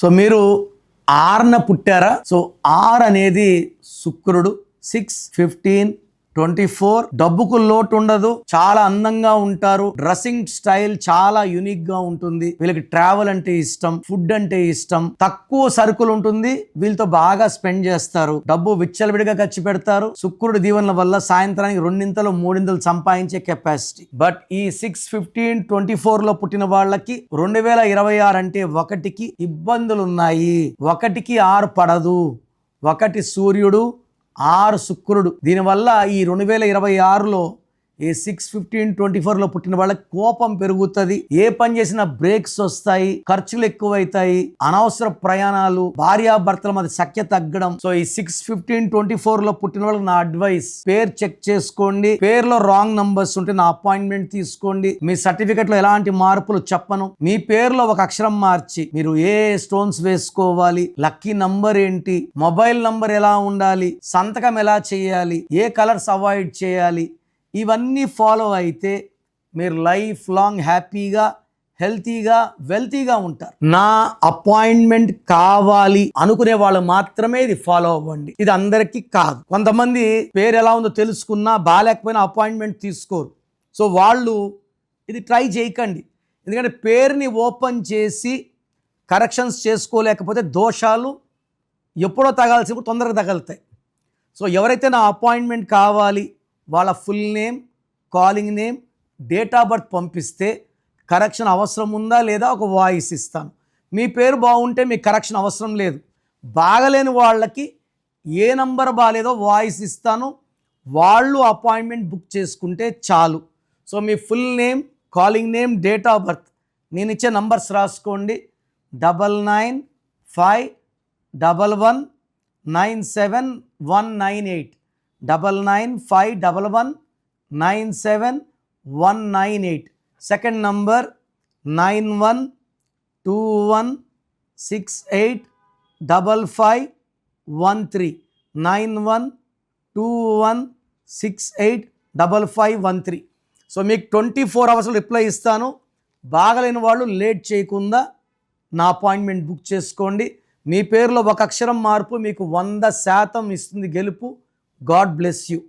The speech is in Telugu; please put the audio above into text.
సో మీరు ఆర్న పుట్టారా? సో ఆర్ అనేది శుక్రుడు. సిక్స్ ఫిఫ్టీన్ ట్వంటీ ఫోర్ డబ్బుకు లోటు ఉండదు చాలా అందంగా ఉంటారు. డ్రెస్సింగ్ స్టైల్ చాలా యునిక్గా ఉంటుంది. వీళ్ళకి ట్రావెల్ అంటే ఇష్టం ఫుడ్ అంటే ఇష్టం. తక్కువ సరుకులు ఉంటుంది వీళ్ళతో బాగా స్పెండ్ చేస్తారు. డబ్బు విచ్చలవిడిగా ఖర్చు పెడతారు. శుక్రుడి దీవెనల వల్ల సాయంత్రానికి రెండింతలు మూడింతలు సంపాదించే కెపాసిటీ బట్ ఈ సిక్స్ ఫిఫ్టీన్ ట్వంటీ ఫోర్లో పుట్టిన వాళ్ళకి రెండు వేల ఇరవై ఆరు అంటే ఒకటికి ఇబ్బందులు ఉన్నాయి ఒకటికి ఆరు పడదు. ఒకటి సూర్యుడు ఆరు శుక్రుడు. దీనివల్ల ఈ రెండు వేల ఇరవై ఆరులో ఈ సిక్స్ ఫిఫ్టీన్ ట్వంటీ ఫోర్లో పుట్టిన వాళ్ళకి కోపం పెరుగుతుంది. ఏ పని చేసినా బ్రేక్స్ వస్తాయి ఖర్చులు ఎక్కువైతాయి అనవసర ప్రయాణాలు భార్యాభర్తల మధ్య సఖ్య తగ్గడం. సో ఈ సిక్స్ ఫిఫ్టీన్ ట్వంటీ ఫోర్లో పుట్టిన వాళ్ళకి నా అడ్వైస్ పేరు చెక్ చేసుకోండి. పేరులో రాంగ్ నంబర్స్ ఉంటే నా అపాయింట్మెంట్ తీసుకోండి. మీ సర్టిఫికెట్లో ఎలాంటి మార్పులు చెప్పను. మీ పేరులో ఒక అక్షరం మార్చి మీరు ఏ స్టోన్స్ వేసుకోవాలి లక్కీ నంబర్ ఏంటి మొబైల్ నంబర్ ఎలా ఉండాలి సంతకం ఎలా చేయాలి ఏ కలర్స్ అవాయిడ్ చేయాలి ఇవన్నీ ఫాలో అయితే మీరు లైఫ్ లాంగ్ హ్యాపీగా హెల్తీగా వెల్తీగా ఉంటారు. నా అపాయింట్మెంట్ కావాలి అనుకునే వాళ్ళు మాత్రమే ఇది ఫాలో అవ్వండి. ఇది అందరికీ కాదు. కొంతమంది పేరు ఎలా ఉందో తెలుసుకున్నా బాగాలేకపోయినా అపాయింట్మెంట్ తీసుకోరు. సో వాళ్ళు ఇది ట్రై చేయకండి. ఎందుకంటే పేరుని ఓపెన్ చేసి కరెక్షన్స్ చేసుకోలేకపోతే దోషాలు ఎప్పుడో తగాల్సినప్పుడు తొందరగా తగలుతాయి. సో ఎవరైతే నా అపాయింట్మెంట్ కావాలి వాళ్ళ full name calling name date of birth పంపిస్తే కరెక్షన్ అవసరం ఉందా లేదా ఒక వాయిస్ ఇస్తాను. మీ పేరు బాగుంటే మీకు కరెక్షన్ అవసరం లేదు. బాగలేని వాళ్ళకి ఏ నంబర్ బాగాలేదో వాయిస్ ఇస్తాను. వాళ్ళు అపాయింట్మెంట్ బుక్ చేసుకుంటే చాలు. So me full name calling name date of birth నేను ఇచ్చే నంబర్స్ రాసుకోండి. Double nine five double one nine seven one nine eight. Double nine five double one nine seven one nine eight second number nine one two one six eight double five one three nine one two one six eight double five one three so మీకు ట్వంటీ ఫోర్ అవర్స్లో రిప్లై ఇస్తాను. బాగలేని వాళ్ళు లేట్ చేయకుండా నా అపాయింట్మెంట్ బుక్ చేసుకోండి. మీ పేరులో ఒక అక్షరం మార్పు మీకు వంద శాతం ఇస్తుంది గెలుపు. God bless you.